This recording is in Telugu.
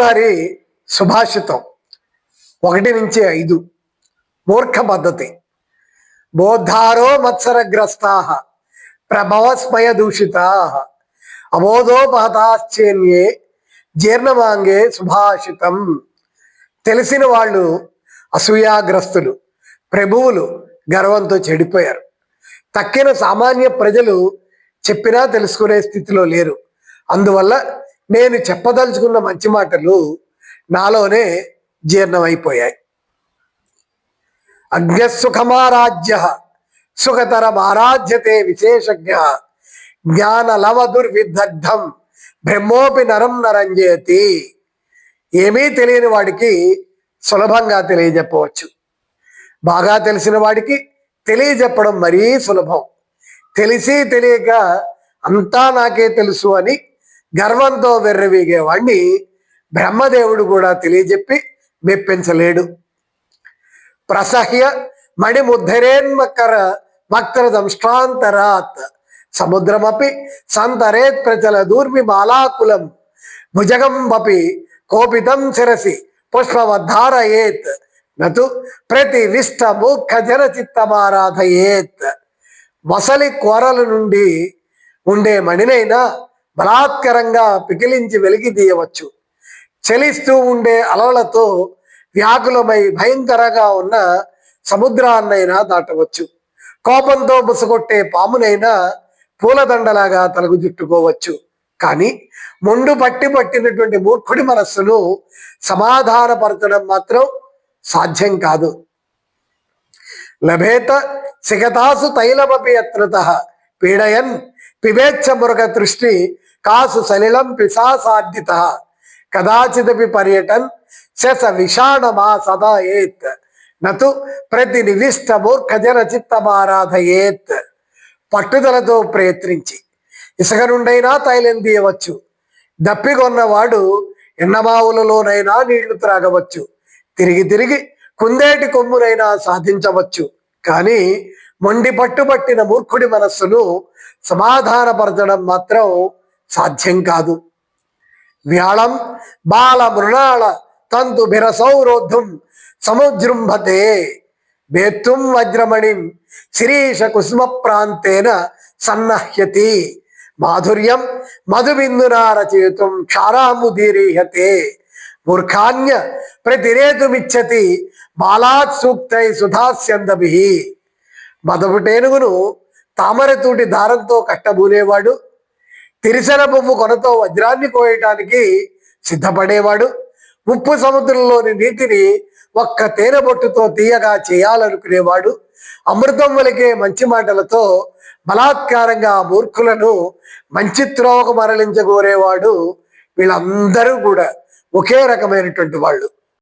గారి సుభాషితం. ఒకటి నుంచి ఐదు. మూర్ఖ పద్ధతి. బోద్ధారో మత్సరగ్రస్తా. ప్రభవస్మయ దూషితా. అబోధోపహతాశ్చర్యే జీర్ణమాంగే సుభాషితం. తెలిసిన వాళ్ళు అసూయాగ్రస్తులు ప్రభువులు గర్వంతో చెడిపోయారు. తక్కిన సామాన్య ప్రజలు చెప్పినా తెలుసుకునే స్థితిలో లేరు. అందువల్ల నేను చెప్పదలుచుకున్న మంచి మాటలు నాలోనే జీర్ణమైపోయాయి. అజ్ఞసుఖమారాజ్య సుఖతరమారాధ్యతే విశేషజ్ఞ జ్ఞాన లవ దుర్విదగ్ధం బ్రహ్మోపి నరం నరంజేతి ఏమీ తెలియని వాడికి సులభంగా తెలియజెప్పవచ్చు. బాగా తెలిసిన వాడికి తెలియజెప్పడం మరీ సులభం. తెలిసి తెలియక అంతా నాకే తెలుసు అని గర్వంతో వెర్రవీగేవాణ్ణి బ్రహ్మదేవుడు కూడా తెలియజెప్పి మెప్పించలేడు. ప్రసహ్య మణిముద్ధరేన్మకర వక్ర దంష్టాంతరాత్ సముద్రమపి సంతరేత్ ప్రచల దూర్మి బాలాకులం భుజగంబపి కోపితం శిరసి పుష్పవద్ధారయేత్ నతు ప్రతి విష్ట మూర్ఖ జన చిత్తమారాధయేత్ మసలి కోరల నుండి ఉండే మణినైనా బలాత్కరంగా పికిలించి వెలిగి తీయవచ్చు. చలిస్తూ ఉండే అలలతో వ్యాకులమై భయంకరంగా ఉన్న సముద్రాన్నైనా దాటవచ్చు. కోపంతో బుసగొట్టే పామునైనా పూలదండలాగా తలకు చుట్టుకోవచ్చు. కానీ ముండు పట్టి పట్టినటువంటి మూర్ఖుడి మనస్సును సమాధానపరచడం మాత్రం సాధ్యం కాదు. లభేత సిగతాసు తైలమపి అత్రత పీడయన్ పిబేచ్ఛ మృగ దృష్టి కాసు సలిలం పిశాసాధ్యత కదాచిదపి పర్యటన్ శస విషాణమా సదా ఏత్. నతు ప్రతి నివిష్ట మూర్ఖ చిత్తమారాధయేత్. పట్టుదలతో ప్రయత్నించి. ఇసుక నుండైనా తైలం తీయవచ్చు దప్పికొన్నవాడు ఎండమావులలోనైనా నీళ్ళు త్రాగవచ్చు. తిరిగి తిరిగి కుందేటి కొమ్మునైనా సాధించవచ్చు. కానీ మొండి పట్టుబట్టిన మూర్ఖుడి మనస్సును సమాధానపరచడం మాత్రం సాధ్యం కాదు. వ్యాళం బాల మృణాళ తంతు బిరసౌరోధం సముజృంభతే వేత్తుం వజ్రమణిం శిరీష కుసుమ ప్రాంతేన సన్నహ్యతి. మాధుర్యం మధుబిందునా రచయితం క్షారాముదీరీహతే. మూర్ఖాన్య ప్రతిరేతుమిచ్చతి బాలాత్ సూక్తై సుధాస్యందభి. మదపుటేనుగును తామరతూటి దారంతో కట్టబూనేవాడు తిరిసెన పువ్వు కొనతో వజ్రాన్ని కోయటానికి సిద్ధపడేవాడు. ఉప్పు సముద్రంలోని నీటిని ఒక్క తేనె బొట్టుతో తీయగా చేయాలనుకునేవాడు. అమృతం వలికే మంచి మాటలతో బలాత్కారంగా మూర్ఖులను మంచి త్రోవకు మరలించగోరేవాడు వీళ్ళందరూ కూడా ఒకే రకమైనటువంటి వాళ్ళు.